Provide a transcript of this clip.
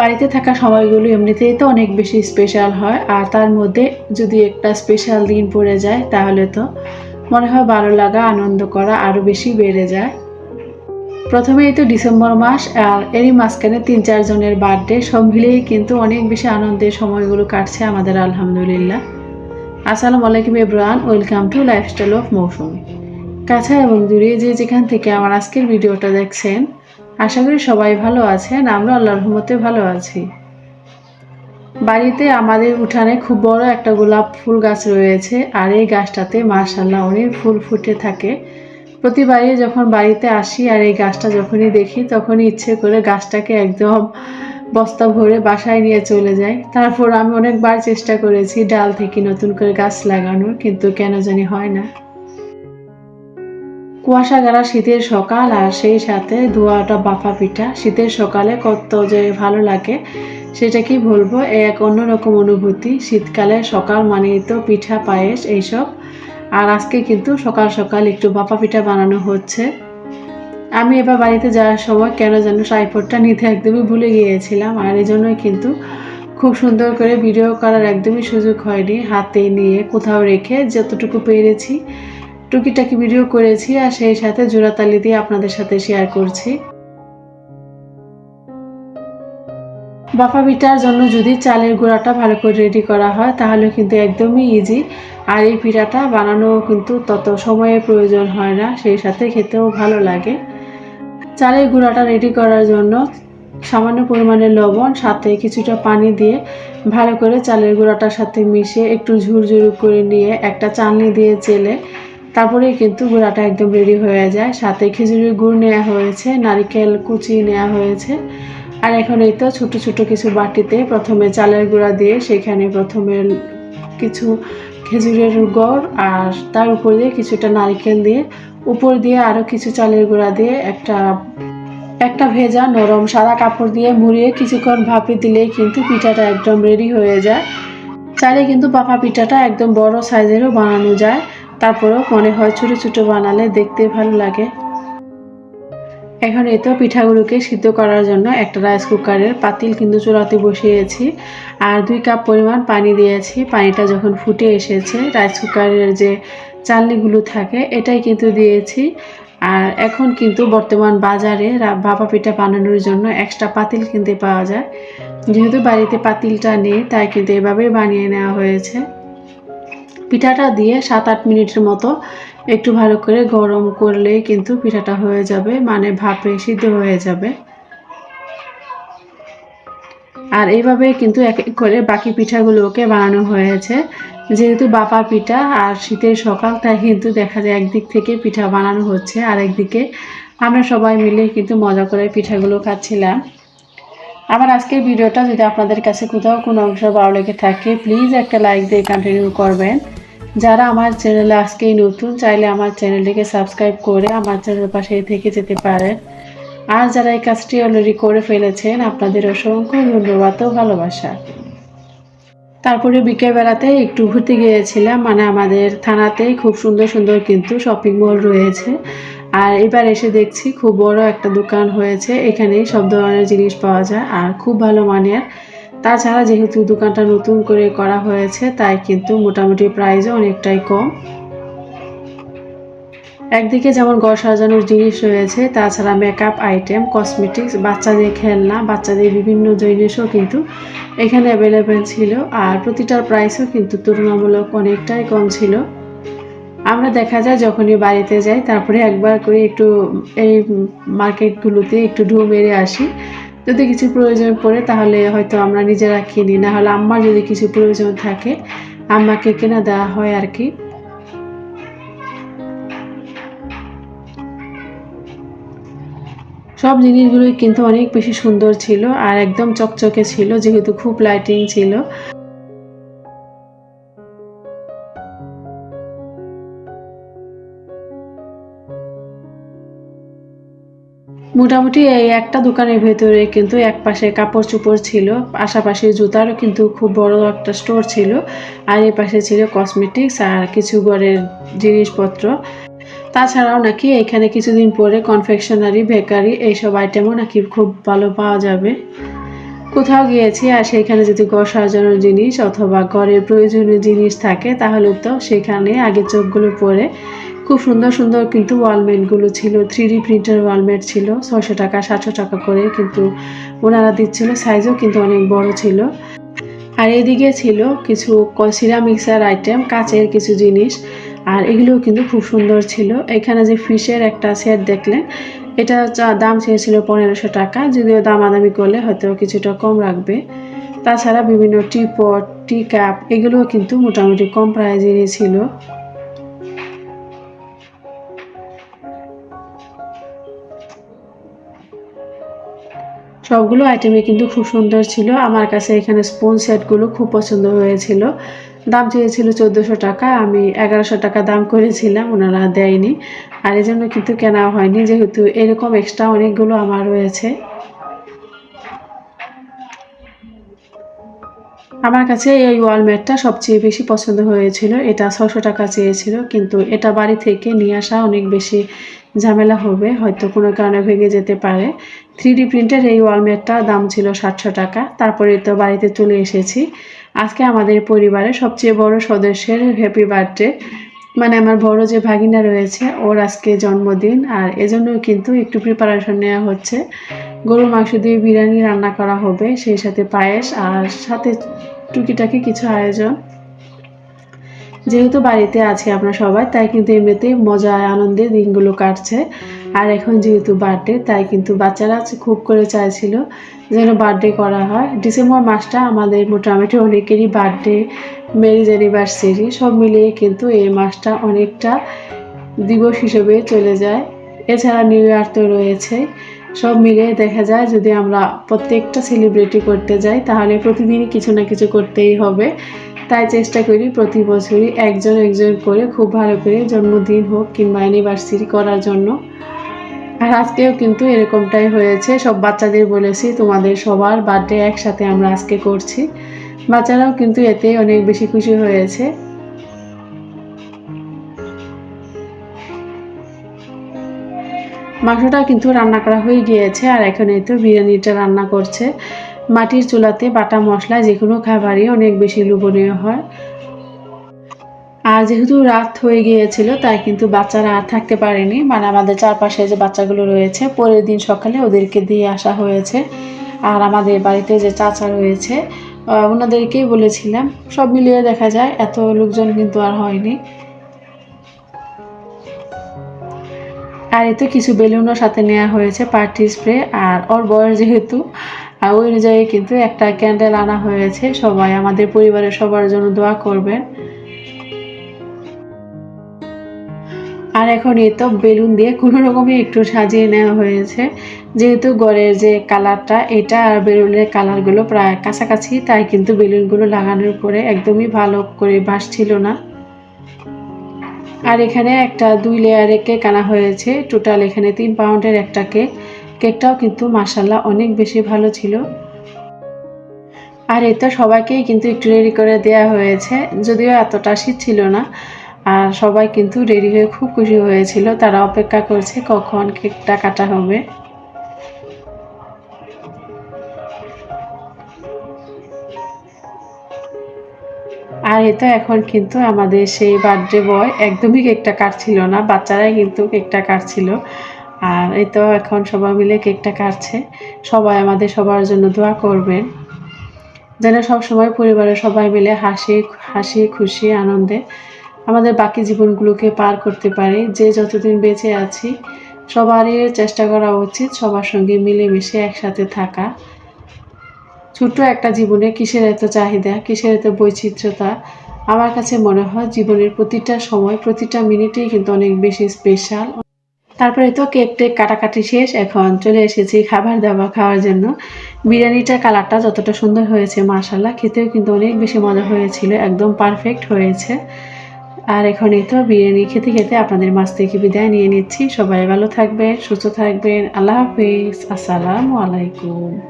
বাড়িতে থাকা সময়গুলো এমনিতেই তো অনেক বেশি স্পেশাল হয়, আর তার মধ্যে যদি একটা স্পেশাল দিন পড়ে যায়, তাহলে তো মনে হয় ভালো লাগা, আনন্দ করা আরও বেশি বেড়ে যায়। প্রথমেই তো ডিসেম্বর মাস, আর এরই মাঝখানে তিন চারজনের বার্থডে সব মিলিয়েই কিন্তু অনেক বেশি আনন্দের সময়গুলো কাটছে আমাদের, আলহামদুলিল্লাহ। আসসালামু আলাইকুম এব্রান welcome to lifestyle of Mousumi. কাছে এবং দূরে যে যেখান থেকে আমার আজকের ভিডিওটা দেখছেন আশা করি সবাই ভালো আছেন আমরা আল্লাহর রহমতে ভালো আছি। বাড়িতে আমাদের উঠানে খুব বড় একটা গোলাপ ফুল গাছ রয়েছে, আর এই গাছটাতে মার্শাল্লাহ অনেক ফুল ফুটে থাকে। প্রতিবারই যখন বাড়িতে আসি আর এই গাছটা যখনই দেখি, তখনই ইচ্ছে করে গাছটাকে একদম বস্তা ভরে বাসায় নিয়ে চলে যাই। তারপর আমি অনেকবার চেষ্টা করেছি ডাল থেকে নতুন করে গাছ লাগানোর, কিন্তু কেন জানি হয় না। কুয়াশা গাড়া শীতের সকাল আর সেই সাথে ধোয়াটা বাফা পিঠা। শীতের সকালে কত যে ভালো লাগে, সেটা কি বলব? এক অন্যরকম অনুভূতি। শীতকালে সকাল মানেই তো পিঠা, পায়েস এইসব। আর আজকে কিন্তু সকাল সকাল একটু বাপা পিঠা বানানো হচ্ছে। আমি এবার বাড়িতে যাওয়ার সময় কেন যেন ট্রাইপডটা নিতে একদমই ভুলে গিয়েছিলাম। আর এই জন্যই কিন্তু খুব সুন্দর করে ভিডিও করার একদমই সুযোগ হয়নি। হাতে নিয়ে কোথাও রেখে যতটুকু পেরেছি টুকিটাকি ভিডিও করেছি আর সেই সাথে জোড়াতালি দিয়ে আপনাদের সাথে শেয়ার করছি। বাফা পিঠার জন্য যদি চালের গুঁড়াটা ভালো করে রেডি করা হয়, তাহলে কিন্তু একদমই ইজি আর এই পিঠাটা বানানো কিন্তু তত সময়ের প্রয়োজন হয় না, সেই সাথে খেতেও ভালো লাগে। চালের গুঁড়াটা রেডি করার জন্য সামান্য পরিমাণে লবণ, সাথে কিছুটা পানি দিয়ে ভালো করে চালের গুঁড়াটার সাথে মিশিয়ে একটু ঝুরঝুরু করে নিয়ে একটা চালনি দিয়ে চেলে তারপরেই কিন্তু গুঁড়াটা একদম রেডি হয়ে যায়। সাথে খেজুরের গুড় নেওয়া হয়েছে, নারিকেল কুচি নেওয়া হয়েছে। আর এখন এই তো ছোটো ছোটো কিছু বাটিতে প্রথমে চালের গুঁড়া দিয়ে সেখানে প্রথমে কিছু খেজুরের গুড় আর তার উপর দিয়ে কিছুটা নারকেল দিয়ে, উপর দিয়ে আরও কিছু চালের গুঁড়া দিয়ে একটা একটা ভেজা নরম সাদা কাপড় দিয়ে মুড়িয়ে কিছুক্ষণ ভাপে দিলেই কিন্তু পিঠাটা একদম রেডি হয়ে যায়। চাইলে কিন্তু পাকা পিঠাটা একদম বড় সাইজেরও বানানো যায়। তারপরেও মনে হয় ছোটো ছোটো বানালে দেখতে ভালো লাগে। এখন এই তো পিঠাগুলোকে সিদ্ধ করার জন্য একটা রাইস কুকারের পাতিল কিন্তু চুলাতে বসিয়েছি আর দুই কাপ পরিমাণ পানি দিয়েছি। পানিটা যখন ফুটে এসেছে রাইস কুকারের যে চালনিগুলো থাকে, এটাই কিন্তু দিয়েছি। আর এখন কিন্তু বর্তমান বাজারে ভাপা পিঠা বানানোর জন্য এক্সট্রা পাতিল কিনতে পাওয়া যায়। যেহেতু বাড়িতে পাতিলটা নেই, তাই কিন্তু এভাবেই বানিয়ে নেওয়া হয়েছে। পিঠাটা দিয়ে সাত আট মিনিটের মতো একটু ভালো করে গরম করলেই কিন্তু পিঠাটা হয়ে যাবে মানে ভাপে সিদ্ধ হয়ে যাবে। আর এইভাবে কিন্তু এক এক করে বাকি পিঠাগুলোকে বানানো হয়েছে। যেহেতু বাপা পিঠা আর শীতের সকাল, তাই কিন্তু দেখা যায় একদিক থেকে পিঠা বানানো হচ্ছে আর একদিকে আমরা সবাই মিলে কিন্তু মজা করে পিঠাগুলো খাচ্ছিলাম। আমার আজকের ভিডিওটা যদি আপনাদের কাছে কোথাও কোনো অংশ ভালো লেগে থাকে প্লিজ একটা লাইক দিয়ে কন্টিনিউ করবেন। যারা আমার চ্যানেলে আজকেই নতুন, চাইলে আমার চ্যানেলটিকে সাবস্ক্রাইব করে আমার চ্যানেলের পাশে থেকে যেতে পারেন। আর যারা এই কাজটি অলরেডি করে ফেলেছেন, আপনাদের অসংখ্য ধন্যবাদ ও ভালোবাসা। তারপরে বিকেলবেলাতে একটু ঘুরতে গিয়েছিলাম মানে আমাদের থানাতেই খুব সুন্দর সুন্দর কিন্তু শপিং মল রয়েছে। আর এবার এসে দেখছি খুব বড় একটা দোকান হয়েছে। এখানে সব ধরনের জিনিস পাওয়া যায় আর খুব ভালো মানের। তাছাড়া যেহেতু দোকানটা নতুন করে করা হয়েছে, তাই কিন্তু মোটামুটি প্রাইসও অনেকটাই কম। একদিকে যেমন ঘর সাজানোর জিনিস রয়েছে, তাছাড়া মেকআপ আইটেম কসমেটিক্স বাচ্চাদের খেলনা, বাচ্চাদের বিভিন্ন জিনিসও কিন্তু এখানে অ্যাভেলেবেল ছিল। আর প্রতিটার প্রাইসও কিন্তু তুলনামূলক অনেকটাই কম ছিল। আমরা দেখা যায় যখনই বাড়িতে যাই, তারপরে একবার করে একটু এই মার্কেটগুলোতে একটু ঢু মেরে আসি। যদি কিছু প্রয়োজন পড়ে তাহলে হয়তো আমরা নিজেরা কিনি না হলে আম্মার যদি কিছু প্রয়োজন থাকে, আম্মাকে কেনা দেওয়া হয় আর কি। সব জিনিসগুলোই কিন্তু অনেক বেশি সুন্দর ছিল আর একদম চকচকে ছিল, যেহেতু খুব লাইটিং ছিল। মোটামুটি এই একটা দোকানের ভেতরে কিন্তু এক পাশে কাপড় চোপড় ছিল, পাশাপাশি জুতারও কিন্তু খুব বড় একটা স্টোর ছিল, আর এই পাশে ছিল কসমেটিক্স আর কিছু ঘরের জিনিসপত্র। তাছাড়াও নাকি এখানে কিছুদিন পরে কনফেকশনারি বেকারি এইসব আইটেমও নাকি খুব ভালো পাওয়া যাবে। কোথাও গিয়েছি আর সেখানে যদি ঘর সাজানোর জিনিস অথবা ঘরের প্রয়োজনীয় জিনিস থাকে তাহলে তো সেখানে আগে চোখগুলো পরে খুব সুন্দর সুন্দর কিন্তু ওয়ালমেটগুলো ছিল থ্রি ডি প্রিন্টার ওয়ালমেট ছিল, ছয়শো টাকা, সাতশো টাকা করে কিন্তু ওনারা দিচ্ছিল সাইজও কিন্তু অনেক বড় ছিল। আর এদিকে ছিল কিছু সিরামিক্সের আইটেম কাচের কিছু জিনিস, আর এগুলোও কিন্তু খুব সুন্দর ছিল। এখানে যে ফিশের একটা সেট দেখলেন, এটা দাম চেয়েছিল পনেরোশো টাকা, যদিও দামাদামি করলে হয়তো কিছুটা কম রাখবে। তাছাড়া বিভিন্ন টি পট টি কাপ এগুলোও কিন্তু মোটামুটি কম প্রাইজেরই ছিল। সবগুলো আইটেমই কিন্তু খুব সুন্দর ছিল। আমার কাছে এখানে স্পুন সেটগুলো খুব পছন্দ হয়েছিল। দাম চেয়েছিল চোদ্দোশো টাকা। আমি এগারোশো টাকা দাম করেছিলাম, ওনারা দেয়নি। আর এই জন্য কিন্তু কেনা হয়নি, যেহেতু এরকম এক্সট্রা অনেকগুলো আমার রয়েছে। আমার কাছে এই ওয়ালমেটটা সবচেয়ে বেশি পছন্দ হয়েছিল। এটা ছশো টাকা চেয়েছিল, কিন্তু এটা বাড়ি থেকে নিয়ে আসা অনেক বেশি ঝামেলা হবে। হয়তো কোনো কারণে ভেঙে যেতে পারে। থ্রি ডি প্রিন্টের এই ওয়ালমেটটা দাম ছিল সাতশো টাকা। তারপরে তো বাড়িতে চলে এসেছি। আজকে আমাদের পরিবারের সবচেয়ে বড় সদস্যের হ্যাপি বার্থডে মানে আমার বড় যে ভাগিনা রয়েছে, ওর আজকে জন্মদিন আর এজন্য কিন্তু একটু প্রিপারেশন নেওয়া হচ্ছে। গরুর মাংস দিয়ে বিরিয়ানি রান্না করা হবে, সেই সাথে পায়েস আর সাথে টুকিটাকি কিছু আয়োজন। যেহেতু বাড়িতে আছি আমরা সবাই, তাই কিন্তু এমনিতেই মজায় আনন্দে দিনগুলো কাটছে। আর এখন যেহেতু বার্থডে তাই কিন্তু বাচ্চারা খুব করে চাইছিল যেন বার্থডে করা হয়। ডিসেম্বর মাসটা আমাদের মোটামুটি অনেকেরই বার্থডে ম্যারিজ অ্যানিভার্সারি সব মিলিয়ে কিন্তু এই মাসটা অনেকটা দিবস হিসেবে চলে যায়। এছাড়া নিউ ইয়ার তো রয়েছে, সব মিলিয়ে দেখা যায় যদি আমরা প্রত্যেকটা সেলিব্রেটি করতে যাই, তাহলে প্রতিদিনই কিছু না কিছু করতেই হবে। তাই চেষ্টা করি প্রতি বছরই একজন একজন করে খুব ভালো করে জন্মদিন হোক কিংবা অ্যানিভার্সারি করার জন্য। আর আজকেও কিন্তু এরকমটাই হয়েছে। সব বাচ্চাদের বলেছি, তোমাদের সবার বার্থডে একসাথে আমরা আজকে করছি। বাচ্চারাও কিন্তু এতে অনেক বেশি খুশি হয়েছে। মাংসটা কিন্তু রান্না করা হয়ে গিয়েছে আর এখন এই তো বিরিয়ানিটা রান্না করছে। মাটির চুলাতে বাটা মশলা যে কোনো খাবারই অনেক বেশি লোভনীয় হয়। আর যেহেতু রাত হয়ে গিয়েছিল, তাই কিন্তু বাচ্চারা আর থাকতে পারেনি। মানে আমাদের চারপাশে যে বাচ্চাগুলো রয়েছে, পরের দিন সকালে ওদেরকে দিয়ে আসা হয়েছে। আর আমাদের বাড়িতে যে চাচা রয়েছে ওনাদেরকেই বলেছিলাম, সব মিলিয়ে দেখা যায় এত লোকজন কিন্তু আর হয়নি। আর এতে কিছু বেলুনও সাথে নেওয়া হয়েছে, পার্টি স্প্রে। আর ওর বয়স যেহেতু ওই অনুযায়ী কিন্তু একটা ক্যান্ডেল আনা হয়েছে। সবাই আমাদের পরিবারের সবার জন্য দোয়া করবেন। আর এখন এই তো বেলুন দিয়ে কোনো রকমই একটু সাজিয়ে নেওয়া হয়েছে। যেহেতু ঘরের যে কালারটা, এটা আর বেলুনের কালারগুলো প্রায় কাছাকাছি, তাই কিন্তু বেলুনগুলো লাগানোর পরে একদমই ভালো করে ভাসছিল না। আর এখানে একটা দুই লেয়ারে কেক আনা হয়েছে। টোটাল এখানে তিন পাউন্ডের একটা কেক। কেকটাও কিন্তু মাসাল্লাহ অনেক বেশি ভালো ছিল। আর এটা সবাইকেই কিন্তু একটু রেডি করে দেওয়া হয়েছে। যদিও এতটা শীত ছিল না আর সবাই কিন্তু রেডি হয়ে খুব খুশি হয়েছিল। তারা অপেক্ষা করছে কখন কেকটা কাটা হবে। আর এটা এখন কিন্তু আমাদের সেই বার্থডে বয় একদমই কেকটা কাটছিল না, বাচ্চারাই কিন্তু কেকটা কাটছিল। আর এই তো এখন সবাই মিলে কেকটা কাটছে। সবাই আমাদের সবার জন্য দোয়া করবেন। যেন সবসময় পরিবারের সবাই মিলে হাসি হাসি, খুশি, আনন্দে আমাদের বাকি জীবনগুলোকে পার করতে পারি। যে যতদিন বেঁচে আছি, সবারই চেষ্টা করা উচিত সবার সঙ্গে মিলেমিশে একসাথে থাকা। ছোট্ট একটা জীবনে কিসের এত চাহিদা, কিসের এত বৈচিত্র্যতা? আমার কাছে মনে হয় জীবনের প্রতিটা সময়, প্রতিটা মিনিটেই কিন্তু অনেক বেশি স্পেশাল তারপরে তো কেক টেক কাটাকাটি শেষ, এখন চলে এসেছি খাবার দাবার খাওয়ার জন্য। বিরিয়ানিটা কালারটা যতটা সুন্দর হয়েছে মার্শাল্লাহ খেতেও কিন্তু অনেক বেশি মজা হয়েছিল, একদম পারফেক্ট হয়েছে। আর এখন এই তো বিরিয়ানি খেতে খেতে আপনাদের মাছ থেকে বিদায় নিয়ে নিচ্ছি। সবাই ভালো থাকবেন, সুস্থ থাকবেন। আল্লাহ হাফিজ। আসসালামু আলাইকুম।